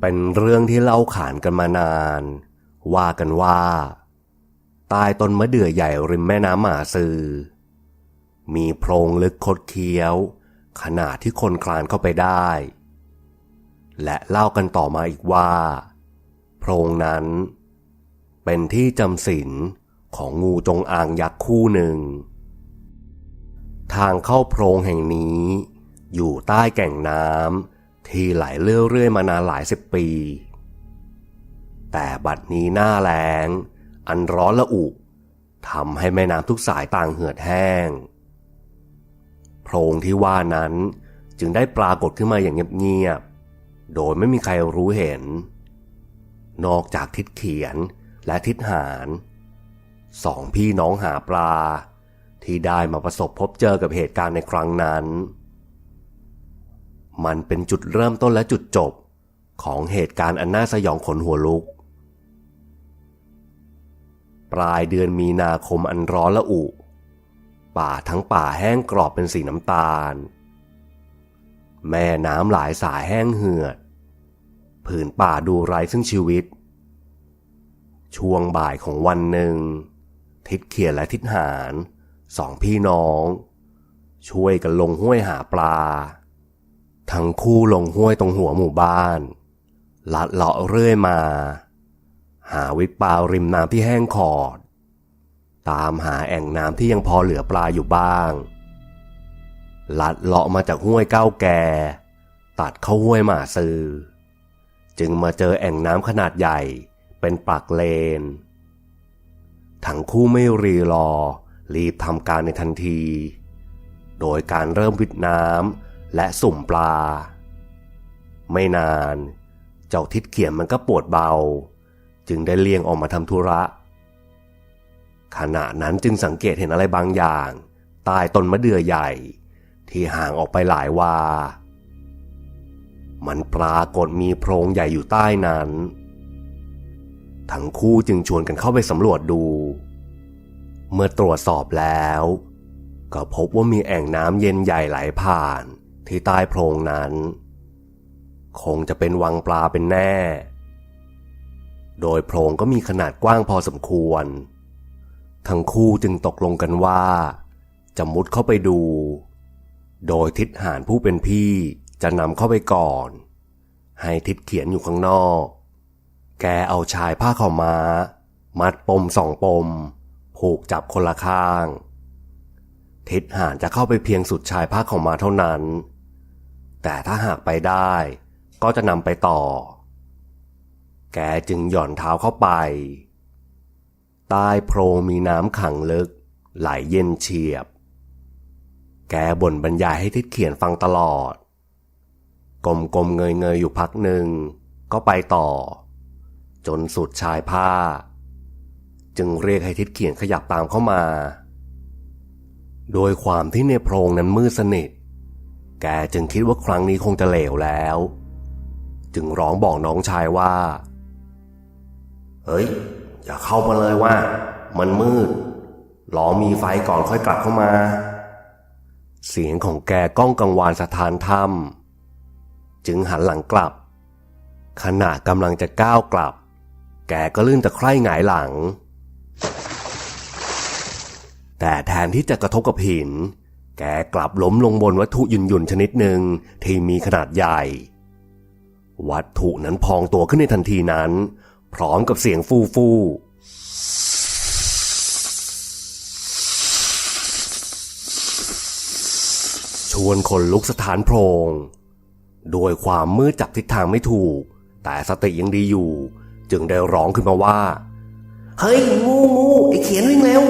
เป็นเรื่องที่เล่าขานกันมานาน ว่ากันว่าใต้ต้นมะเดื่อใหญ่ริมแม่น้ำหมาซือ มีโพรงลึกคดเคี้ยว ขนาดที่คนคลานเข้าไปได้ และเล่ากันต่อมาอีกว่า โพรงนั้น เป็นที่จำศีลของงูจงอางยักษ์คู่หนึ่ง ทางเข้าโพรงแห่งนี้อยู่ใต้แก่งน้ำ ที่ไหลเรื่อยๆมานานหลายสิบปี แต่บัดนี้หน้าแล้งอันร้อนละอุทำให้แม่น้ำทุกสายต่างเหือดแห้ง โพรงที่ว่านั้นจึงได้ปรากฏขึ้นมาอย่างเงียบๆ โดยไม่มีใครรู้เห็น นอกจากทิดเขียนและทิดหารสองพี่น้องหาปลา ที่ได้มาประสบพบเจอกับเหตุการณ์ในครั้งนั้น มันเป็นจุดเริ่มต้นและจุดจบ ของเหตุการณ์อันน่าสยองขนหัวลุก ปลายเดือนมีนาคมอันร้อนละอุ ป่าทั้งป่าแห้งกรอบเป็นสีน้ำตาล แม่น้ำหลายสายแห้งเหือด ผืนป่าดูไร้ซึ่งชีวิต ช่วงบ่ายของวันหนึ่ง ทิดเขียนและทิดหารสองพี่น้อง ช่วยกันลงห้วยหาปลา ทั้งคู่ลงห้วยตรงหัวหมู่บ้าน ลัดเลาะเรื่อยมา หาวิปลาริมน้ำที่แห้งขอด ตามหาแอ่งน้ำที่ยังพอเหลือปลาอยู่บ้าง ลัดเลาะมาจากห้วยเก้าแก่ ตัดเข้าห้วยหมาซือ จึงมาเจอแอ่งน้ำขนาดใหญ่เป็นปากเลน ทั้งคู่ไม่รีรอ รีบทำการในทันที โดยการเริ่มวิดน้ำ และสุ่มปลา ไม่นาน เจ้าทิดเขียนมันก็ปวดเบา จึงได้เลี่ยงออกมาทำธุระ ขณะนั้นจึงสังเกตเห็นอะไรบางอย่าง ใต้ต้นมะเดื่อใหญ่ ที่ห่างออกไปหลายวา มันปรากฏมีโพรงใหญ่อยู่ใต้นั้น ทั้งคู่จึงชวนกันเข้าไปสำรวจดู เมื่อตรวจสอบแล้วก็พบว่ามีแอ่งน้ำเย็นใหญ่ไหลผ่าน ที่ใต้โพรงนั้น คงจะเป็นวังปลาเป็นแน่ โดยโพรงก็มีขนาดกว้างพอสมควร ทั้งคู่จึงตกลงกันว่า จะมุดเข้าไปดู โดยทิศหานผู้เป็นพี่จะนำเข้าไปก่อน ให้ทิศเขียนอยู่ข้างนอก แกเอาชายผ้าข้าวม้า มัดปมสองปม ผูกจับคนละข้างทิศหานจะเข้าไปเพียงสุดชายผ้าข้าวม้าเท่านั้น แต่ถ้าหากไปได้ ก็จะนำไปต่อ แกจึงหย่อนเท้าเข้าไป ใต้โพรงมีน้ำขังลึก ไหลเย็นเฉียบ แกบ่นบรรยายให้ทิดเขียนฟังตลอด กลมกลมเงยเงยอยู่พักหนึ่ง ก็ไปต่อ จนสุดชายผ้า จึงเรียกให้ทิดเขียนขยับตามเข้ามา โดยความที่ในโพรงนั้นมืดสนิท แกจึงคิดว่าครั้งนี้คงจะเหลวแล้ว จึงร้องบอกน้องชายว่า เฮ้ย อย่าเข้ามาเลยว่า มันมืดรอมีไฟก่อนค่อยกลับเข้ามา เสียงของแกก้องกังวานสถานถ้ำจึงหันหลังกลับ ขณะกำลังจะก้าวกลับ แกก็ลื่นตะไคร่หงายหลัง แต่แทนที่จะกระทบกับหิน แกกลับล้มลงบนวัตถุหยุ่นๆชนิดหนึ่งที่มีขนาดใหญ่ วัตถุนั้นพองตัวขึ้นในทันทีนั้น พร้อมกับเสียงฟูฟูชวนคนลุกสถานโพรง โดยความมืดจับทิศทางไม่ถูก แต่สติยังดีอยู่ จึงได้ร้องขึ้นมาว่า เฮ้ยงูงูไอเขียนวิ่งเร็ว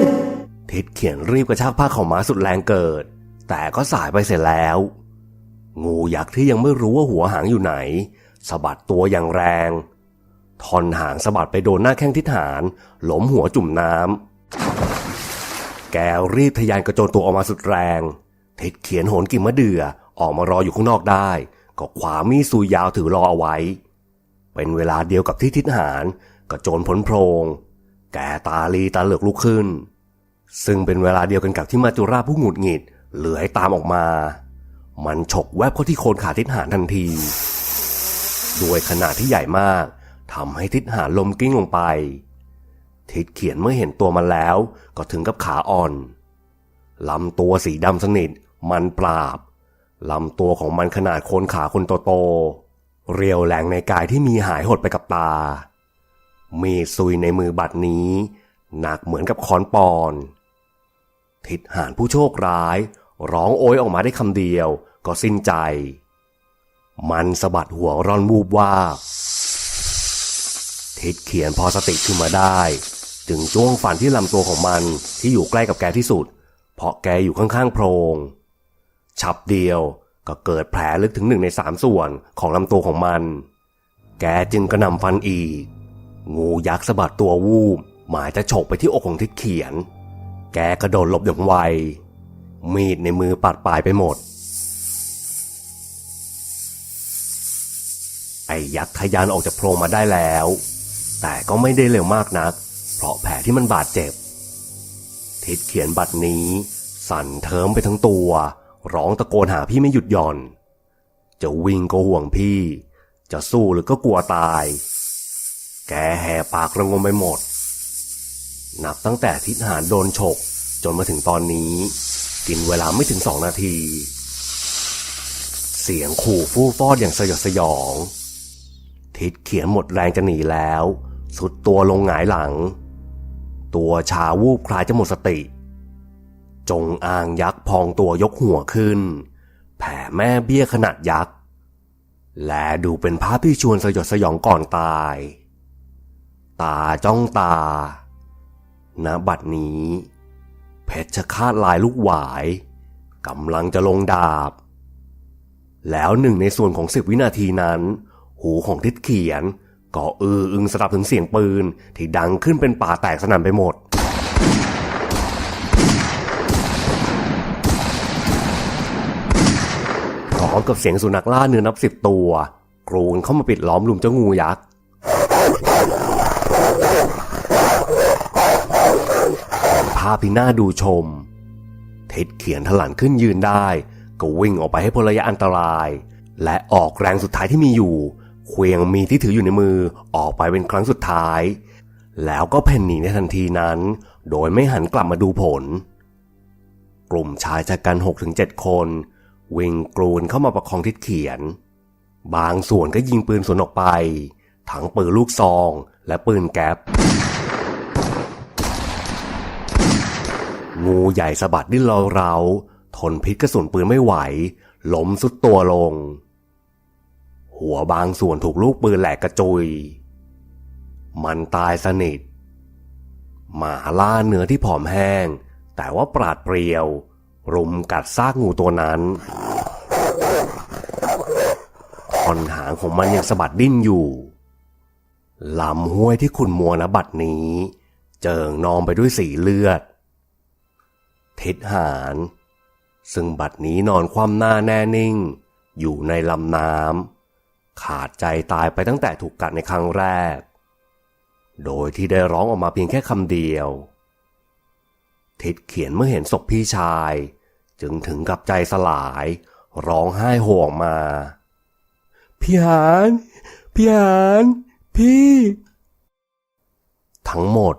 ทิดเขียนรีบกระชากผ้าเข่าวม้าสุดแรงเกิด แต่ก็สายไปเสร็จแล้ว งูยักษ์ที่ยังไม่รู้ว่าหัวหางอยู่ไหนสะบัดตัวอย่างแรง ทอนหางสะบัดไปโดนหน้าแข้งทิศหารหลมหัวจุ่มน้ำแกรีบทะยานกระโจนตัวออกมาสุดแรง ทิดเขียนโหนกิ่งมะเดื่อออกมารออยู่ข้างนอกได้ ก็ขวามีดซุยยาวถือรอเอาไว้ เป็นเวลาเดียวกับที่ทิศหารกระโจนพ้นโพรง แกตาลีตาเหลือกลุกขึ้น ซึ่งเป็นเวลาเดียวกันกับที่มาจุราผู้หงุดหงิด เหลือให้ตามออกมา มันฉกแวบเข้าที่โคนขาทิศหารทันทีด้วยขนาดที่ใหญ่มากทำให้ทิศหานลมกิ้งลงไป ทิศเขียนเมื่อเห็นตัวมันแล้ว ก็ถึงกับขาอ่อนลำตัวสีดำสนิท มันปราบลำตัวของมันขนาดโคนขาคนโตๆเรียวแรงในกายที่มีหายหดไปกับตา มีซุยในมือบัดนี้ หนักเหมือนกับค้อนปอน ทิศหานผู้โชคร้าย ร้องโอยออกมาได้คำเดียว ก็สิ้นใจ มันสะบัดหัวร่อนวูบว่าทิศเขียนพอสติขึ้นมาได้ จึงจ้วงฟันที่ลำตัวของมันที่อยู่ใกล้กับแกที่สุด เพราะแกอยู่ข้างๆโพรงฉับเดียวก็เกิดแผลลึกถึงหนึ่งในสามส่วนของลำตัวของมัน แกจึงกระนำฟันอีก งูยักษ์สะบัดตัววูบหมายจะฉกไปที่อกของทิศเขียน แกกระโดดหลบอย่างไว มีดในมือปัดปลายไปหมด ไอ้ยักษ์ทะยานออกจากโพรงมาได้แล้ว แต่ก็ไม่ได้เร็วมากนัก เพราะแผลที่มันบาดเจ็บ ทิศเขียนบัตรนี้ สั่นเทิมไปทั้งตัว ร้องตะโกนหาพี่ไม่หยุดหย่อน จะวิ่งก็ห่วงพี่ จะสู้หรือก็กลัวตาย แกแหกปากระงมไปหมด นับตั้งแต่ทิศหารโดนฉกจนมาถึงตอนนี้ กินเวลาไม่ถึงสองนาที เสียงขู่ฟู่ฟอดอย่างสยดสยอง ทิศเขียนหมดแรงจะหนีแล้ว สุดตัวลงหงายหลัง ตัวชาวูบคลายจะหมดสติ จงอางยักษ์พองตัวยกหัวขึ้น แผ่แม่เบี้ยขนาดยักษ์ และดูเป็นภาพที่ชวนสยดสยองก่อนตาย ตาจ้องตาณบัดนี้ เพชรคาดลายลูกหวายกำลังจะลงดาบ แล้วหนึ่งในส่วนของสิบวินาทีนั้น หูของทิศเขียน ก็อืออึงสลับถึงเสียงปืน ที่ดังขึ้นเป็นป่าแตกสนั่นไปหมด พร้อมกับเสียงสุนัขล่าเนื้อนับสิบตัวกรูนเข้ามาปิดล้อมลุมเจ้างูยักษ์ ภาพที่น่าดูชม เท็ดเขียนถลันขึ้นยืนได้ ก็วิ่งออกไปให้พ้นระยะอันตราย และออกแรงสุดท้ายที่มีอยู่เควียงมีที่ถืออยู่ในมือออกไปเป็นครั้งสุดท้าย แล้วก็เพ่นหนีในทันทีนั้น โดยไม่หันกลับมาดูผล กลุ่มชายชะกันหกถึงเจ็ดคน วิ่งกรูนเข้ามาประคองทิศเขียน บางส่วนก็ยิงปืนสวนออกไป ทั้งปืนลูกซองและปืนแก๊ป งูใหญ่สะบัดดิ้นเราาๆทนพิษกระสุนปืนไม่ไหวล้มสุดตัวลง หัวบางส่วนถูกลูกปืนแหลกกระจุย มันตายสนิท หมาล่าเนื้อที่ผอมแห้ง แต่ว่าปราดเปรียว รุมกัดซากงูตัวนั้นท่อนหางของมันยังสะบัดดิ้นอยู่ลำห้วยที่ขุนมัวนะบัดนี้ เจิงนองไปด้วยสีเลือด ทิศหารซึ่งบัดนี้นอนคว่ำหน้าแน่นิ่ง อยู่ในลำน้ำขาดใจตายไปตั้งแต่ถูกกัดในครั้งแรก โดยที่ได้ร้องออกมาเพียงแค่คำเดียว ทิศเขียนเมื่อเห็นศพพี่ชาย จึงถึงกับใจสลาย ร้องไห้หออกมา พี่หาน พี่หาน พี่ ทั้งหมด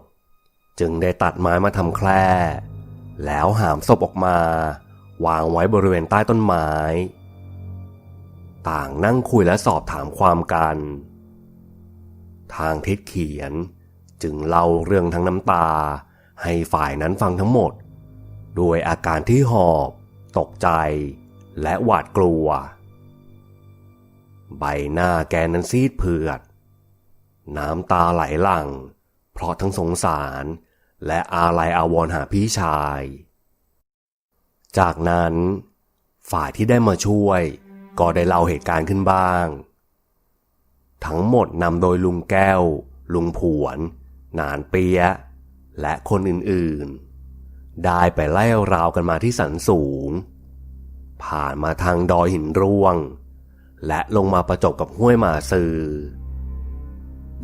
จึงได้ตัดไม้มาทำแคร่ แล้วหามศพออกมา วางไว้บริเวณใต้ต้นไม้ ต่างนั่งคุยและสอบถามความกัน ทางทิศเขียนจึงเล่าเรื่องทั้งน้ำตา ให้ฝ่ายนั้นฟังทั้งหมด ด้วยอาการที่หอบ ตกใจ และหวาดกลัว ใบหน้าแกนั้นซีดเผือด น้ำตาไหลหลั่ง เพราะทั้งสงสาร และอาลัยอาวรหาพี่ชาย จากนั้นฝ่ายที่ได้มาช่วย ก็ได้เล่าเหตุการณ์ขึ้นบ้าง ทั้งหมดนำโดยลุงแก้ว ลุงผวน นานเปียและคนอื่นๆ ได้ไปไล่ราวกันมาที่สันสูง ผ่านมาทางดอยหินร่วง และลงมาประจบกับห้วยหมาซือ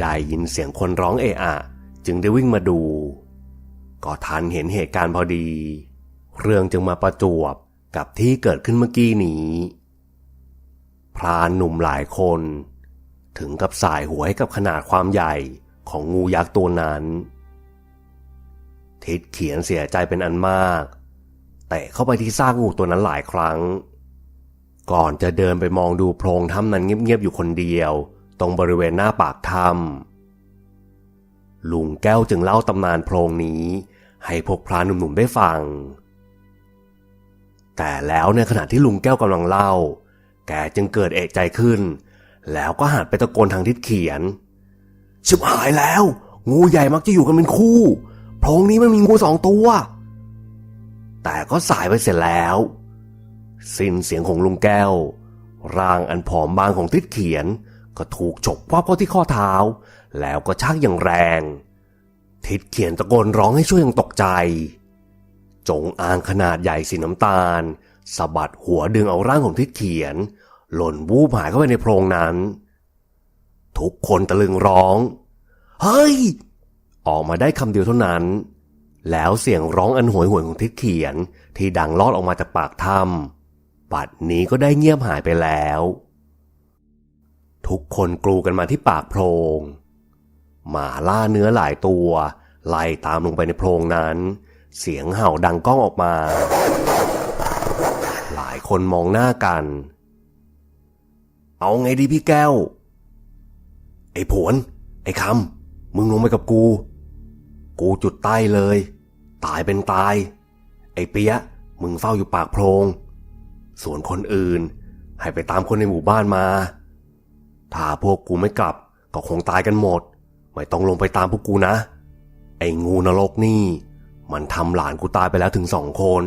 ได้ยินเสียงคนร้องเอะอะ จึงได้วิ่งมาดู ก็ทันเห็นเหตุการณ์พอดี เรื่องจึงมาประจวบกับที่เกิดขึ้นเมื่อกี้นี้ พรานหนุ่มหลายคน ถึงกับสายหัวให้กับขนาดความใหญ่ของงูยักษ์ตัวนั้น ทิดเขียนเสียใจเป็นอันมาก แต่เข้าไปที่ซากงูตัวนั้นหลายครั้ง ก่อนจะเดินไปมองดูโพรงถ้ำนั้นเงียบๆอยู่คนเดียว ตรงบริเวณหน้าปากถ้ำ ลุงแก้วจึงเล่าตำนานโพรงนี้ ให้พวกพรานหนุ่มๆได้ฟัง แต่แล้วในขณะที่ลุงแก้วกำลังเล่า แกจึงเกิดเอกใจขึ้น แล้วก็หันไปตะโกนทางทิศเขียน ชิบหายแล้ว งูใหญ่มักจะอยู่กันเป็นคู่ โพรงนี้มันมีงูสองตัว แต่ก็สายไปเสร็จแล้ว สิ้นเสียงของลุงแก้ว ร่างอันผอมบางของทิศเขียนก็ถูกฉกวับเข้าที่ข้อเท้า แล้วก็ชักอย่างแรง ทิศเขียนตะโกนร้องให้ช่วยอย่างตกใจ จงอางขนาดใหญ่สีน้ำตาลสะบัดหัวดึงเอาร่างของทิศเขียน หล่นวูบหายเข้าไปในโพรงนั้น ทุกคนตะลึงร้อง เฮ้ย ออกมาได้คำเดียวเท่านั้น แล้วเสียงร้องอันโหยหวนของทิศเขียนที่ดังลอดออกมาจากปากถ้ำบัดนี้ก็ได้เงียบหายไปแล้ว ทุกคนกลูกันมาที่ปากโพรง หมาล่าเนื้อหลายตัว ไล่ตามลงไปในโพรงนั้น เสียงเห่าดังก้องออกมา หลายคนมองหน้ากัน เอาไงดีพี่แก้ว ไอ้ผวนไอ้คำมึงลงไปกับกู กูจุดใต้เลย ตายเป็นตาย ไอ้เปียะมึงเฝ้าอยู่ปากโพรง ส่วนคนอื่น ให้ไปตามคนในหมู่บ้านมา ถ้าพวกกูไม่กลับก็คงตายกันหมด ไม่ต้องลงไปตามพวกกูนะ ไอ้งูนรกนี่ มันทำหลานกูตายไปแล้วถึงสองคน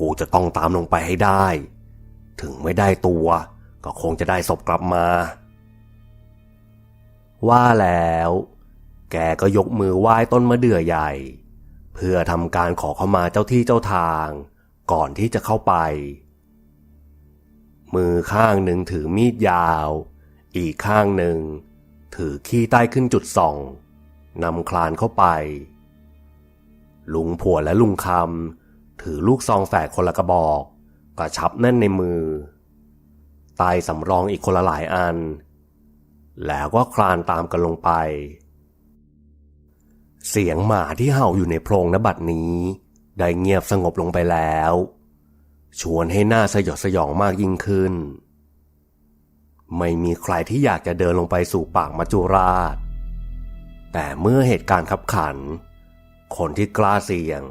กูจะต้องตามลงไปให้ได้ ถึงไม่ได้ตัวก็คงจะได้ศพกลับมา ว่าแล้ว แกก็ยกมือไหว้ต้นมะเดื่อใหญ่ เพื่อทำการขอเข้ามาเจ้าที่เจ้าทาง ก่อนที่จะเข้าไป มือข้างหนึ่งถือมีดยาว อีกข้างหนึ่ง ถือขี้ใต้ขึ้นจุดส่องนำคลานเข้าไป ลุงผัวและลุงคำถือลูกซองแฝดคนละกระบอกกระชับแน่นในมือไตสำรองอีกคนละหลายอัน แล้วก็คลานตามกันลงไป เสียงหมาที่เห่าอยู่ในโพรงนบัดนี้ ได้เงียบสงบลงไปแล้ว ชวนให้หน้าสยดสยองมากยิ่งขึ้น ไม่มีใครที่อยากจะเดินลงไปสู่ปากมัจจุราช แต่เมื่อเหตุการณ์ขับขัน คนที่กล้าเสี่ยง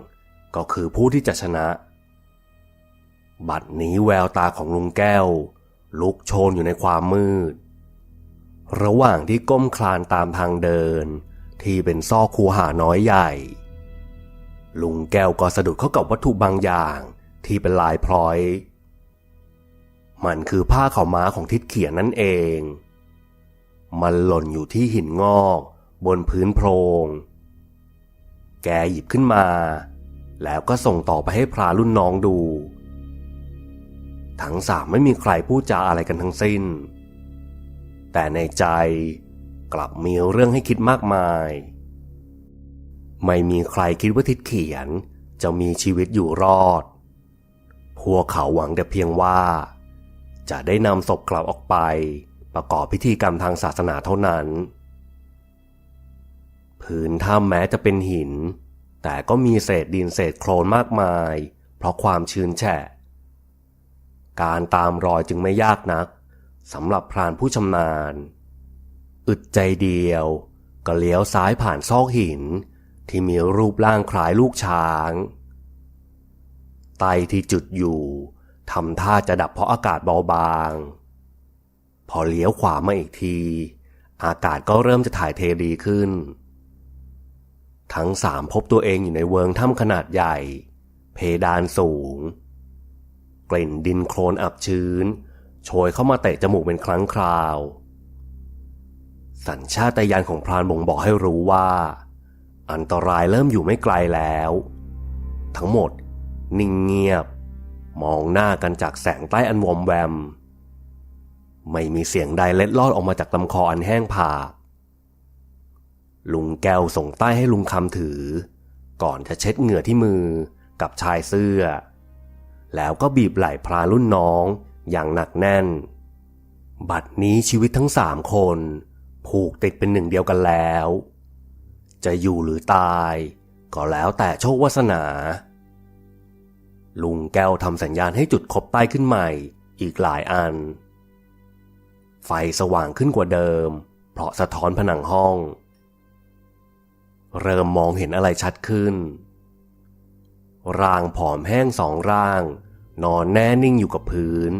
ก็คือผู้ที่จะชนะ บัดนี้แววตาของลุงแก้ว ลุกโชนอยู่ในความมืด ระหว่างที่ก้มคลานตามทางเดิน ที่เป็นซอกคูหาน้อยใหญ่ ลุงแก้วก็สะดุดเข้ากับวัตถุบางอย่างที่เป็นลายพลอย มันคือผ้าขาวม้าของทิดเขียนนั่นเอง มันหล่นอยู่ที่หินงอก บนพื้นโพรง แกหยิบขึ้นมา แล้วก็ส่งต่อไปให้พรารุ่นน้องดู ทั้งสามไม่มีใครพูดจาอะไรกันทั้งสิ้น แต่ในใจกลับมีเรื่องให้คิดมากมาย ไม่มีใครคิดว่าทิดเขียนจะมีชีวิตอยู่รอด พวกเขาหวังแต่เพียงว่า จะได้นำศพกลับออกไป ประกอบพิธีกรรมทางศาสนาเท่านั้นพื้นถ้ำแม้จะเป็นหิน แต่ก็มีเศษดินเศษโคลนมากมาย เพราะความชื้นแฉะ การตามรอยจึงไม่ยากนักสำหรับพรานผู้ชำนาญ อึดใจเดียว ก็เลี้ยวซ้ายผ่านซอกหิน ที่มีรูปร่างคล้ายลูกช้างไตที่จุดอยู่ ทำท่าจะดับเพราะอากาศเบาบาง พอเลี้ยวขวามาอีกที อากาศก็เริ่มจะถ่ายเทดีขึ้น ทั้งสามพบตัวเองอยู่ในเวิงถ้ำขนาดใหญ่ เพดานสูง กลิ่นดินโคลนอับชื้น โชยเข้ามาเตะจมูกเป็นครั้งคราว สัญชาตญาณของพรานบ่งบอกให้รู้ว่า อันตรายเริ่มอยู่ไม่ไกลแล้ว ทั้งหมดนิ่งเงียบ มองหน้ากันจากแสงใต้อันวอมแวม ไม่มีเสียงใดเล็ดลอดออกมาจากลำคออันแห้งผากลุงแก้วส่งใต้ให้ลุงคำถือ ก่อนจะเช็ดเหงื่อที่มือกับชายเสื้อ แล้วก็บีบไหล่พรารุ่นน้องอย่างหนักแน่น บัดนี้ชีวิตทั้งสามคน ผูกติดเป็นหนึ่งเดียวกันแล้ว จะอยู่หรือตาย ก็แล้วแต่โชควาสนา ลุงแก้วทำสัญญาณให้จุดคบใต้ขึ้นใหม่ อีกหลายอัน ไฟสว่างขึ้นกว่าเดิม เพราะสะท้อนผนังห้อง เริ่มมองเห็นอะไรชัดขึ้น ร่างผอมแห้งสองร่าง นอนแน่นิ่งอยู่กับพื้น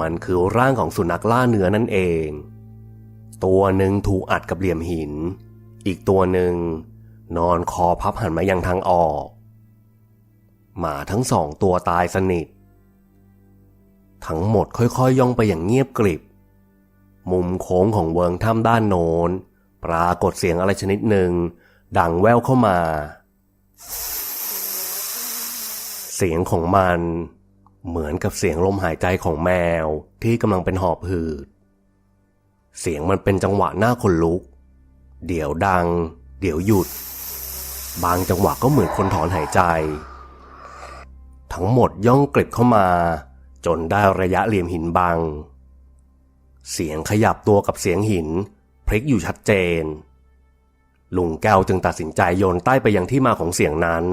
มันคือร่างของสุนัขล่าเนื้อนั่นเอง ตัวหนึ่งถูกอัดกับเหลี่ยมหิน อีกตัวหนึ่งนอนคอพับหันมายังทางออก หมาทั้งสองตัวตายสนิท ทั้งหมดค่อยๆยย่องไปอย่างเงียบกริบ มุมโค้งของเวิงถ้ำด้านโน้น ปรากฏเสียงอะไรชนิดหนึ่ง ดังแว่วเข้ามา เสียงของมันเหมือนกับเสียงลมหายใจของแมวที่กำลังเป็นหอบหืด เสียงมันเป็นจังหวะหน้าคนลุก เดี๋ยวดัง เดี๋ยวหยุด บางจังหวะก็เหมือนคนถอนหายใจ ทั้งหมดย่องกลิบเข้ามา จนได้ระยะเหลี่ยมหินบัง เสียงขยับตัวกับเสียงหิน พลิกอยู่ชัดเจน ลุงแก้วจึงตัดสินใจโยนใต้ไปยังที่มาของเสียงนั้น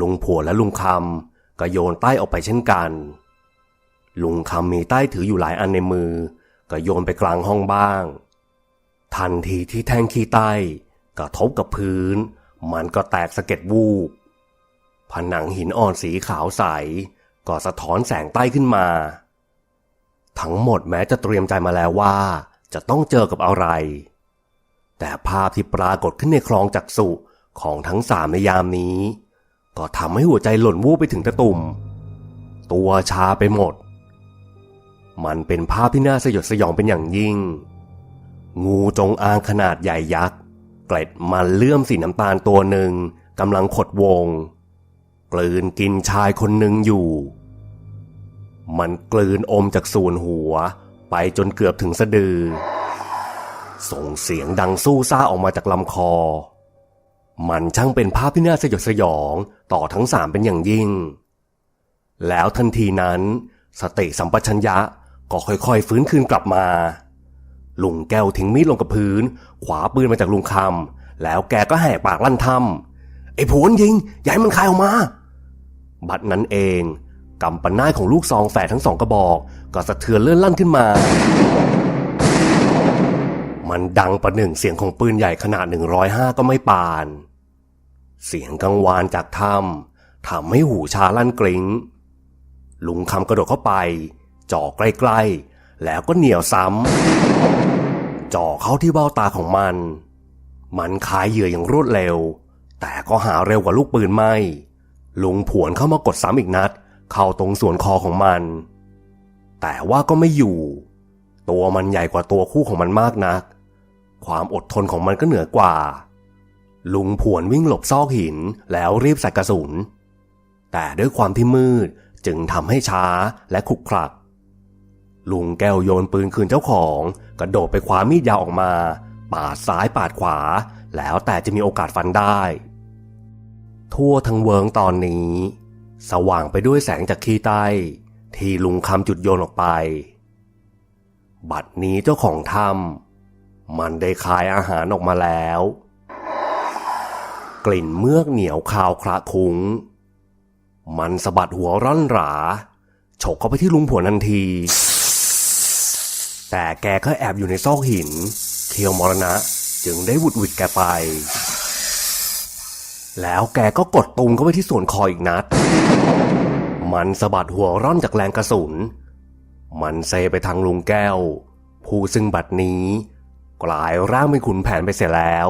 ลุงผัวและลุงคำก็โยนใต้ออกไปเช่นกัน ลุงคำมีใต้ถืออยู่หลายอันในมือ ก็โยนไปกลางห้องบ้าง ทันทีที่แท่งขี้ใต้กระทบกับพื้น มันก็แตกสะเก็ดวูบ ผนังหินอ่อนสีขาวใส ก็สะท้อนแสงใต้ขึ้นมา ทั้งหมดแม้จะเตรียมใจมาแล้วว่าจะต้องเจอกับอะไร แต่ภาพที่ปรากฏขึ้นในคลองจักสุของทั้งสามในยามนี้ ก็ทำให้หัวใจหล่นวูบไปถึงตะตุ่ม ตัวชาไปหมด มันเป็นภาพที่น่าสยดสยองเป็นอย่างยิ่ง งูจงอางขนาดใหญ่ยักษ์ เกล็ดมันเลื่อมสีน้ำตาลตัวหนึ่งกำลังขดวง กลืนกินชายคนหนึ่งอยู่ มันกลืนอมจากส่วนหัวไปจนเกือบถึงสะดือ ส่งเสียงดังสู้ซ่าออกมาจากลำคอ มันช่างเป็นภาพที่น่าสยดสยองต่อทั้งสามเป็นอย่างยิ่ง แล้วทันทีนั้น สติสัมปชัญญะก็ค่อยๆฟื้นคืนกลับมา ลุงแก้วทิ้งมีดลงกับพื้น ขวาปืนมาจากลุงคำแล้วแกก็แหกปากลั่นทำไอ้ผวนยิงอย่าให้มันคายออกมา บัดนั้นเองกำปันหน้าของลูกซองแฝดทั้งสองกระบอก ก็สะเทือนเลื่อนลั่นขึ้นมา มันดังประหนึ่งเสียงของปืนใหญ่ขนาด 105 ก็ไม่ปาน เสียงกังวานจากถ้ำทำให้หูชาลั่นกริง้งลุงคำกระโดดเข้าไปจ่อใกล้ๆ แล้วก็เหนี่ยวซ้ำจ่อเข้าที่เบ้าตาของมัน มันคายเหยื่ออย่างรวดเร็ว แต่ก็หาเร็วกว่าลูกปืนไม่ ลุงผวนเข้ามากดซ้ำอีกนัด เข้าตรงส่วนคอของมัน แต่ว่าก็ไม่อยู่ ตัวมันใหญ่กว่าตัวคู่ของมันมากนัก ความอดทนของมันก็เหนือกว่า ลุงผวนวิ่งหลบซอกหินแล้วรีบใส่กระสุน แต่ด้วยความที่มืดจึงทำให้ช้าและขุกขลัก ลุงแก้วโยนปืนคืนเจ้าของ กระโดดไปคว้ามีดยาวออกมา ปาดซ้ายปาดขวา แล้วแต่จะมีโอกาสฟันได้ ทั่วทั้งเวิงตอนนี้ สว่างไปด้วยแสงจากขี้ใต้ ที่ลุงคำจุดโยนออกไป บัดนี้เจ้าของถ้ำมันได้คายอาหารออกมาแล้ว กลิ่นเมือกเหนียวคาวคละคุง้ง มันสะบัดหัวร่อนหราฉกเข้าไปที่ลุงผัวนทันที แต่แกก็แอบอยู่ในซอกหิน เคียวมรณะจึงได้วุดวิดแกไป แล้วแกก็กดตุงเข้าไปที่ส่วนคออีกนัด มันสะบัดหัวร่อนจากแรงกระสุน มันเซไปทางลุงแก้ว ผู้ซึ่งบัดนี้ กลายร่างเป็นขุนแผนไปเสียแล้ว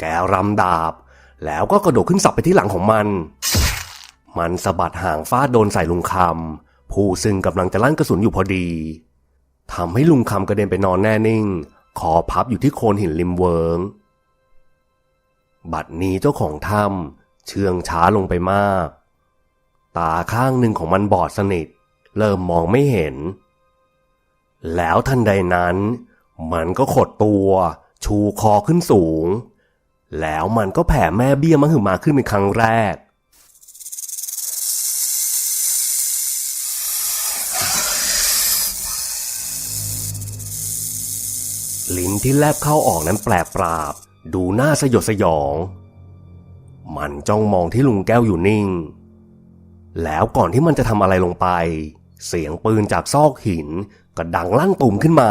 แกรำดาบ แล้วก็กระโดดขึ้นสับไปที่หลังของมัน มันสะบัดห่างฟาดโดนใส่ลุงคำผู้ซึ่งกำลังจะลั่นกระสุนอยู่พอดีทำให้ลุงคำกระเด็นไปนอนแน่นิ่ง คอพับอยู่ที่โคนหินริมเวิง บัดนี้เจ้าของถ้ำเชื่องช้าลงไปมาก ตาข้างหนึ่งของมันบอดสนิท เริ่มมองไม่เห็น แล้วทันใดนั้น มันก็ขดตัวชูคอขึ้นสูง แล้วมันก็แผ่แม่เบี้ยมหึมาขึ้นเป็นครั้งแรกลิ้นที่แลบเข้าออกนั้นแปลกปราบ ดูน่าสยดสยอง มันจ้องมองที่ลุงแก้วอยู่นิ่ง แล้วก่อนที่มันจะทำอะไรลงไป เสียงปืนจากซอกหินก็ดังลั่นตุ่มขึ้นมา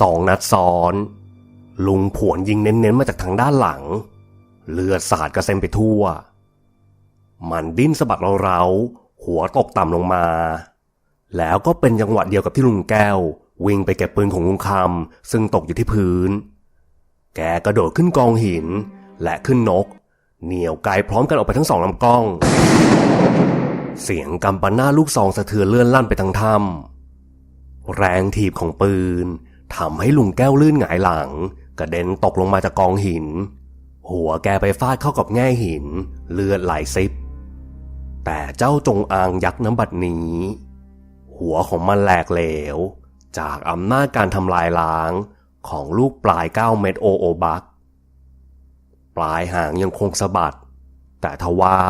สองนัดซ้อน ลุงผวนยิงเน้นๆมาจากทางด้านหลัง เลือดสาดกระเซ็นไปทั่ว มันดิ้นสะบัดเราๆหัวตกต่ำลงมา แล้วก็เป็นจังหวะเดียวกับที่ลุงแก้ว วิ่งไปเก็บปืนของลุงคำซึ่งตกอยู่ที่พื้น แกกระโดดขึ้นกองหิน และขึ้นนก เหนี่ยวไกลพร้อมกันออกไปทั้งสองลำกล้อง เสียงกำปั้นหน้าลูกซองสะเทือนเลื่อนลั่นไปทั้งถ้ำแรงถีบของปืนทำให้ลุงแก้วลื่นหงายหลัง กระเด็นตกลงมาจากกองหิน หัวแกไปฟาดเข้ากับแง่หิน เลือดไหลซิบ แต่เจ้าจงอางยักษ์น้ำบัดนี้ หัวของมันแหลกเหลว จากอำนาจการทำลายล้าง ของลูกปลายเก้าเม็ดโอโอบักปลายหางยังคงสะบัด แต่ทว่า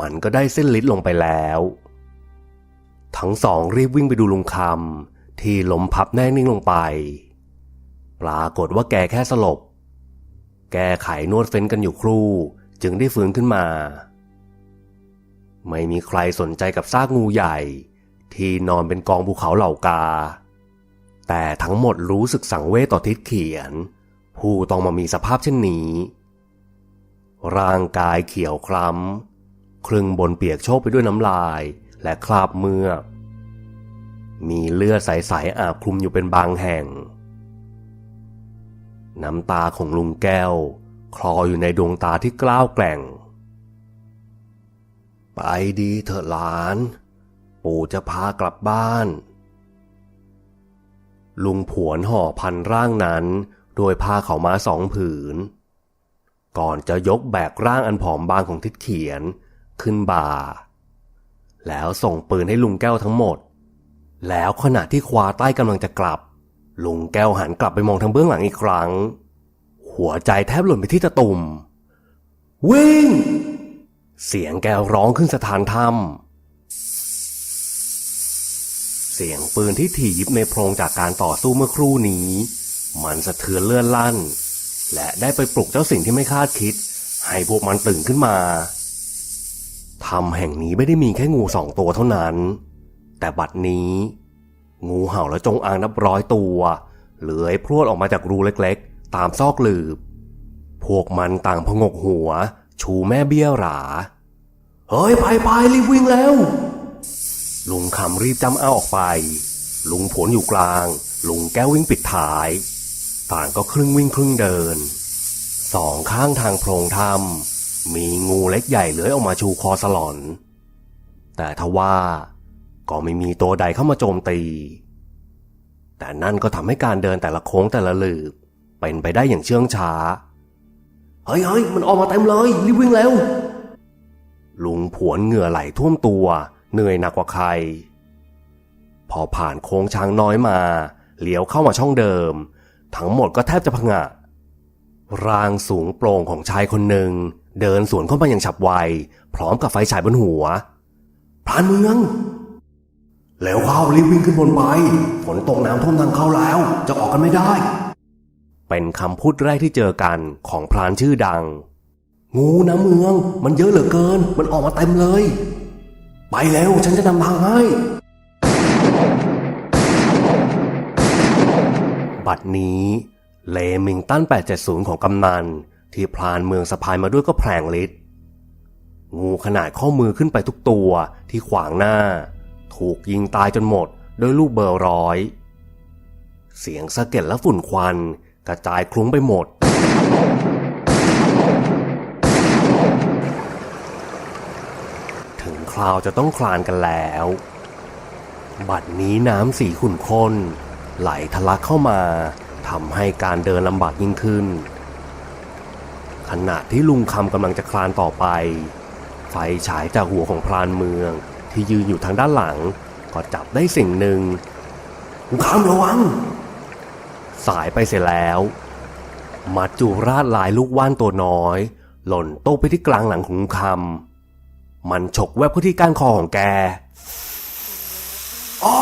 มันก็ได้เส้นลิดลงไปแล้ว ทั้งสองรีบวิ่งไปดูลุงคำที่ล้มพับแน่นิ่งลงไป ปรากฏว่าแกแค่สลบ แกไขนวดเฟ้นกันอยู่ครู่จึงได้ฟื้นขึ้นมา ไม่มีใครสนใจกับซากงูใหญ่ ที่นอนเป็นกองภูเขาเหล่ากา แต่ทั้งหมดรู้สึกสังเวชต่อทิศเขียน ผู้ต้องมามีสภาพเช่นนี้ ร่างกายเขียวคล้ำครึ่งบนเปียกโชกไปด้วยน้ำลายและคราบเมือกมีเลือดใสๆอาบคลุมอยู่เป็นบางแห่ง น้ำตาของลุงแก้ว คลออยู่ในดวงตาที่กล้าวแกร่ง ไปดีเถอะหลาน ปู่จะพากลับบ้าน ลุงผวนห่อพันร่างนั้นด้วยผ้าเขามาสองผืน ก่อนจะยกแบกร่างอันผอมบางของทิดเขียนขึ้นบ่า แล้วส่งปืนให้ลุงแก้วทั้งหมด แล้วขณะที่ควาใต้กำลังจะกลับ ลุงแก้วหันกลับไปมองทางเบื้องหลังอีกครั้ง หัวใจแทบหล่นไปที่ตะตุ่ม วิ่ง เสียงแกร้องขึ้นสถานถ้ำเสียงปืนที่ถี่ยิบในโพรงจากการต่อสู้เมื่อครู่นี้ มันสะเทือนเลื่อนลั่น และได้ไปปลุกเจ้าสิ่งที่ไม่คาดคิด ให้พวกมันตื่นขึ้นมาถ้ำแห่งนี้ไม่ได้มีแค่งูสองตัวเท่านั้น แต่บัดนี้ งูเห่าและจงอางนับร้อยตัวเลื้อยพรวดออกมาจากรูเล็กๆ ตามซอกหลืบ พวกมันต่างพงกหัว ชูแม่เบี้ยหรา เฮ้ย ไปไปรีบวิ่งแล้ว ลุงคำรีบจำเอาออกไป ลุงผลอยู่กลาง ลุงแก้ววิ่งปิดท้าย ต่างก็ครึ่งวิ่งครึ่งเดิน สองข้างทางโพรงถ้ำมีงูเล็กใหญ่เลื้อยออกมาชูคอสลอน แต่ทว่าก็ไม่มีตัวใดเข้ามาโจมตี แต่นั่นก็ทำให้การเดินแต่ละโค้งแต่ละหลืบเป็นไปได้อย่างเชื่องช้า เฮ้ยเฮ้ยมันออกมาเต็มเลยรีบวิ่งแล้วลุงผวนเหงื่อไหลท่วมตัว เหนื่อยหนักกว่าใคร พอผ่านโค้งช้างน้อยมาเลี้ยวเข้ามาช่องเดิม ทั้งหมดก็แทบจะพังะร่างสูงโปร่งของชายคนหนึ่ง เดินสวนเข้ามาอย่างฉับไว พร้อมกับไฟฉายบนหัวพรานเมือง แล้วเข้ารีบวิ่งขึ้นบนไปฝนตกน้ำท่วมทางเข้าแล้ว จะออกกันไม่ได้ เป็นคำพูดแรกที่เจอกันของพรานชื่อดัง งูนะเมือง มันเยอะเหลือเกิน มันออกมาเต็มเลย ไปแล้วฉันจะนำทางให้ บัดนี้เลมิงตัน 870 ของกำนันที่พรานเมืองสะพายมาด้วยก็แผลงฤทธิ์งูขนาดข้อมือขึ้นไปทุกตัวที่ขวางหน้า ถูกยิงตายจนหมดด้วยลูกเบอร์ร้อย เสียงสะเก็ดและฝุ่นควันกระจายคลุ้งไปหมด ถึง คราวจะต้องคลานกันแล้ว บัดนี้น้ำสีขุ่นข้น ไหลทะลักเข้ามาทำให้การเดินลำบากยิ่งขึ้น ขณะที่ลุงคำกำลังจะคลานต่อไป ไฟฉายจากหัวของพรานเมืองที่ยืนอยู่ทางด้านหลัง ก็จับได้สิ่งหนึ่งลุงคำระวัง สายไปเสร็จแล้วมัจจุราชลายลูกว่านตัวน้อย หล่นตกไปที่กลางหลังของลุงคำ มันฉกแวบเข้าที่ก้านคอของแกอ๋อ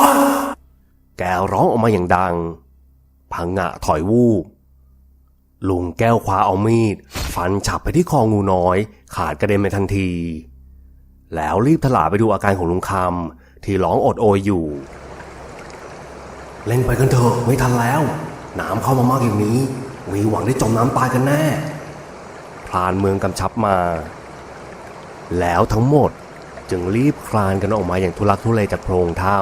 แกร้องออกมาอย่างดัง พังงะถอยวูบ ลุงแก้วคว้าเอามีด ฟันฉับไปที่คองูน้อย ขาดกระเด็นไปทันที แล้วรีบถลาไปดูอาการของลุงคำที่ร้องอดโอยอยู่ เล่นไปกันเถอะไม่ทันแล้ว น้ำเข้ามามากอย่างนี้มีหวังได้จมน้ำตายกันแน่ พรานเมืองกำชับมา แล้วทั้งหมดจึงรีบคลานกันออกมาอย่างทุลักทุเลจากโพรงถ้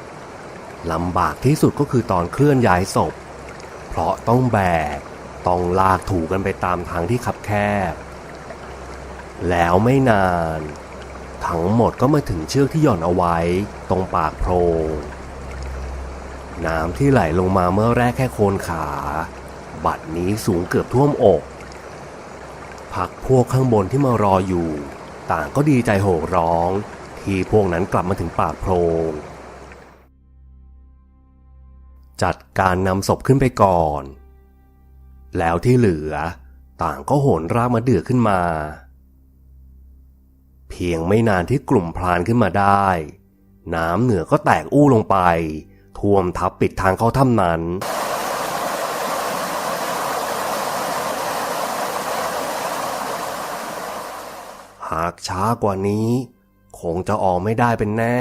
ำลำบากที่สุดก็คือตอนเคลื่อนย้ายศพ เพราะต้องแบก ต้องลากถูกันไปตามทางที่คับแคบ แล้วไม่นาน ทั้งหมดก็มาถึงเชือกที่หย่อนเอาไว้ตรงปากโพรง น้ำที่ไหลลงมาเมื่อแรกแค่โคนขา บัดนี้สูงเกือบท่วมอก พักพวกข้างบนที่มารออยู่ ต่างก็ดีใจโห่ร้อง ที่พวกนั้นกลับมาถึงปากโพรง จัดการนำศพขึ้นไปก่อน แล้วที่เหลือ ต่างก็โหนรากมาเดือขึ้นมา เพียงไม่นานที่กลุ่มพรานขึ้นมาได้ น้ำเหนือก็แตกอู้ลงไป ท่วมทับปิดทางเข้าถ้ำนั้น หากช้ากว่านี้ คงจะออกไม่ได้เป็นแน่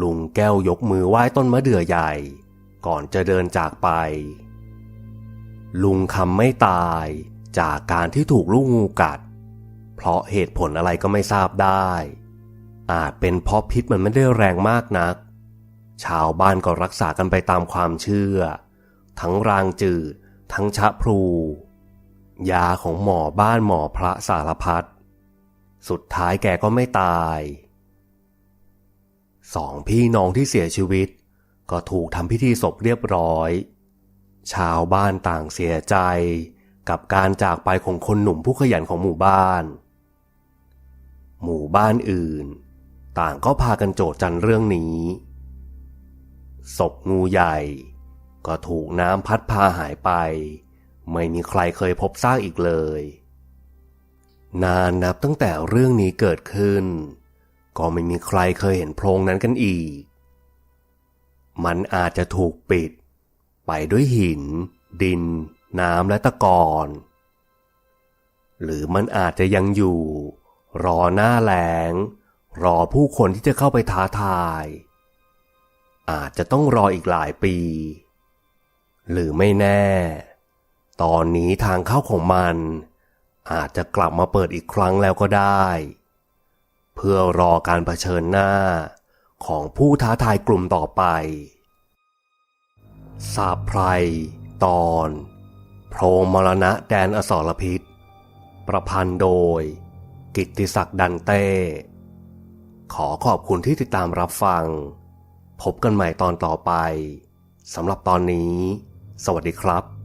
ลุงแก้วยกมือไหว้ต้นมะเดื่อใหญ่ ก่อนจะเดินจากไป ลุงคำไม่ตายจากการที่ถูกลูกงูกัด เพราะเหตุผลอะไรก็ไม่ทราบได้ อาจเป็นเพราะพิษมันไม่ได้แรงมากนัก ชาวบ้านก็รักษากันไปตามความเชื่อ ทั้งรางจืด ทั้งชะพลู ยาของหมอบ้านหมอพระสารพัดสุดท้ายแกก็ไม่ตายสองพี่น้องที่เสียชีวิต ก็ถูกทำพิธีศพเรียบร้อย ชาวบ้านต่างเสียใจกับการจากไปของคนหนุ่มผู้ขยันของหมู่บ้าน หมู่บ้านอื่น ต่างก็พากันโจดจันเรื่องนี้ศพงูใหญ่ ก็ถูกน้ำพัดพาหายไป ไม่มีใครเคยพบซากอีกเลย นานนับตั้งแต่เรื่องนี้เกิดขึ้น ก็ไม่มีใครเคยเห็นโพรงนั้นกันอีก มันอาจจะถูกปิด ไปด้วยหิน ดิน น้ำและตะกอนหรือมันอาจจะยังอยู่ รอหน้าแหลง รอผู้คนที่จะเข้าไปท้าทาย อาจจะต้องรออีกหลายปี หรือไม่แน่ ตอนนี้ทางเข้าของมัน อาจจะกลับมาเปิดอีกครั้งแล้วก็ได้ เพื่อรอการเผชิญหน้าของผู้ท้าทายกลุ่มต่อไป สาบไพรตอน โพรงมรณะแดนอสรพิษ ประพันธ์โดย กิตติศักดิ์ดันเต้ ขอขอบคุณที่ติดตามรับฟัง พบกันใหม่ตอนต่อไปสำหรับตอนนี้ สวัสดีครับ